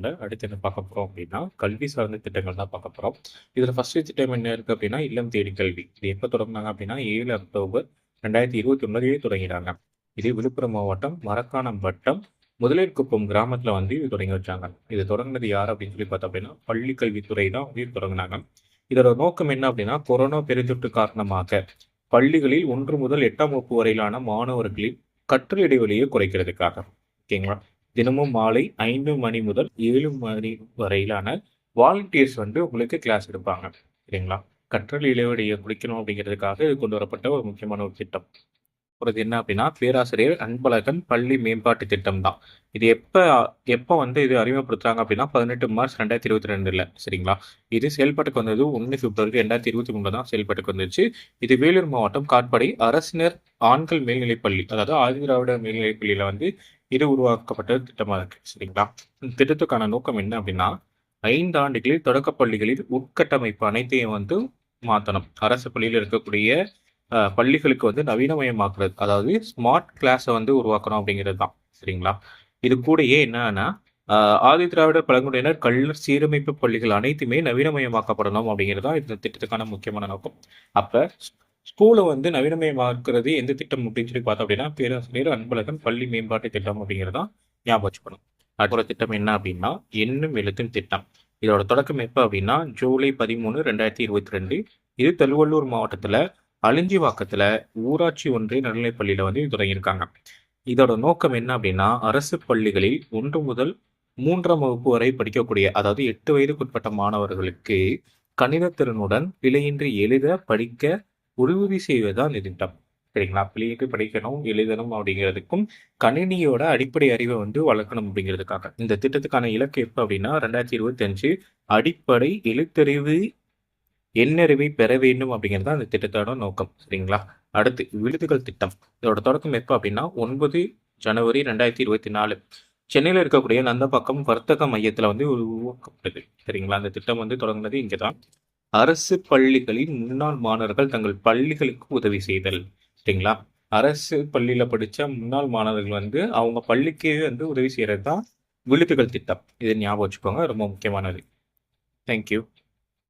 சேனலில் அடுத்து என்ன பார்க்க போகிறோம் அப்படின்னா கல்வி சார்ந்த திட்டங்கள் தான் பார்க்க போகிறோம் இதில் ஃபஸ்ட்டு திட்டம் என்ன இருக்குது அப்படின்னா இல்லம் தேடி கல்வி. இது எப்போ தொடங்கினாங்க அப்படின்னா ஏழு அக்டோபர் ரெண்டாயிரத்தி இருபத்தி ஒன்பதுலேயே தொடங்கினாங்க. இது விழுப்புரம் மாவட்டம் மரக்காணம் வட்டம் முதலேற்குப்பம் கிராமத்தில் வந்து இது தொடங்கி வச்சாங்க. இது தொடங்கினது யார் அப்படின்னு சொல்லி பார்த்தோம் அப்படின்னா பள்ளி கல்வித்துறை தான் வந்து இது தொடங்கினாங்க. இதோட நோக்கம் என்ன அப்படின்னா கொரோனா பெருந்தொற்று காரணமாக பள்ளிகளில் ஒன்று முதல் எட்டாம் வகுப்பு வரையிலான மாணவர்களின் கற்றல் இடைவெளியை குறைக்கிறதுக்காக. ஓகேங்களா? தினமும் மாலை ஐந்து மணி முதல் ஏழு மணி வரையிலான வாலண்டியர்ஸ் வந்து உங்களுக்கு கிளாஸ் எடுப்பாங்க. சரிங்களா? கற்றல் இடைவெளியை குடிக்கணும் அப்படிங்கிறதுக்காக இது கொண்டு வரப்பட்ட ஒரு முக்கியமான ஒரு திட்டம். ஒரு என்ன அப்படின்னா பேராசிரியர் அன்பழகன் பள்ளி மேம்பாட்டு திட்டம் தான் இது எப்போ எப்போ வந்து இது அறிமுகப்படுத்துறாங்க அப்படின்னா பதினெட்டு மார்ச் ரெண்டாயிரத்தி இருபத்தி ரெண்டுல. சரிங்களா? இது செயல்பாட்டுக்கு வந்தது ஒன்று பிப்ரவரி ரெண்டாயிரத்தி இருபத்தி மூணுல தான் செயல்பாட்டுக்கு வந்துச்சு. இது வேலூர் மாவட்டம் காட்பாடி அரசினர் ஆண்கள் மேல்நிலைப்பள்ளி அதாவது ஆதிதிராவிட மேல்நிலைப்பள்ளியில் வந்து இது உருவாக்கப்பட்ட திட்டமாக இருக்கு சரிங்களா? இந்த திட்டத்துக்கான நோக்கம் என்ன அப்படின்னா ஐந்து ஆண்டுகளில் தொடக்க பள்ளிகளில் உட்கட்டமைப்பு அனைத்தையும் வந்து மாற்றணும் அரசு பள்ளியில் இருக்கக்கூடிய பள்ளிகளுக்கு வந்து நவீனமயமாக்குறது அதாவது ஸ்மார்ட் கிளாஸை வந்து உருவாக்கணும் அப்படிங்கிறது தான் சரிங்களா? இது கூடயே என்னன்னா ஆதி திராவிடர் பழங்குடியினர் கல்லூர் சீரமைப்பு பள்ளிகள் அனைத்துமே நவீனமயமாக்கப்படணும் அப்படிங்கிறது தான் இந்த திட்டத்துக்கான முக்கியமான நோக்கம். அப்போ ஸ்கூலை வந்து நவீனமயமாக்குறது எந்த திட்டம் அப்படின்னு சொல்லி பார்த்தோம் அப்படின்னா பேராசிரியர் அன்பழகன் பள்ளி மேம்பாட்டு திட்டம் அப்படிங்கிறது தான் ஞாபகம் வச்சுக்கணும். அடுத்த திட்டம் என்ன அப்படின்னா எண்ணும் எழுத்தும் திட்டம். இதோட தொடக்கம் எப்போ அப்படின்னா ஜூலை பதிமூணு ரெண்டாயிரத்தி இருபத்தி ரெண்டு. இது திருவள்ளூர் மாவட்டத்தில் அழிஞ்சிவாக்கத்தில் ஊராட்சி ஒன்றிய நடுநிலைப் பள்ளியில் வந்து இது தொடங்கியிருக்காங்க. இதோட நோக்கம் என்ன அப்படின்னா அரசு பள்ளிகளில் ஒன்று முதல் மூன்றாம் வகுப்பு வரை படிக்கக்கூடிய அதாவது எட்டு வயதுக்குட்பட்ட மாணவர்களுக்கு கணித திறனுடன் பிழையின்றி எழுத படிக்க உறுதி செய்வதுதான் இந்த திட்டம் சரிங்களா? பிள்ளைக்கு படிக்கணும் எழுதணும் அப்படிங்கிறதுக்கும் கணினியோட அடிப்படை அறிவை வந்து வளர்க்கணும் அப்படிங்கிறதுக்காக. இந்த திட்டத்துக்கான இலக்கு எப்போ அப்படின்னா ரெண்டாயிரத்தி இருபத்தி அஞ்சு அடிப்படை எழுத்தறிவு எண்ணறிவை பெற வேண்டும் அப்படிங்கிறது தான் அந்த திட்டத்தோட நோக்கம். சரிங்களா? அடுத்து விழுதுகள் திட்டம். இதோட தொடக்கம் எப்போ அப்படின்னா ஒன்பது ஜனவரி ரெண்டாயிரத்தி இருபத்தி நாலு சென்னையில் இருக்கக்கூடிய நந்தபாக்கம் வர்த்தக மையத்தில் வந்து உருவாக்கப்பட்டது. சரிங்களா? அந்த திட்டம் வந்து தொடங்கினது இங்கே தான் அரசு பள்ளிகளின் முன்னாள் மாணவர்கள் தங்கள் பள்ளிகளுக்கு உதவி செய்தல் சரிங்களா? அரசு பள்ளியில் படித்த முன்னாள் மாணவர்கள் வந்து அவங்க பள்ளிக்கே வந்து உதவி செய்கிறது தான் விழிப்புகள் திட்டம். இதை ஞாபகம் வச்சுக்கோங்க ரொம்ப முக்கியமானது. தேங்க்யூ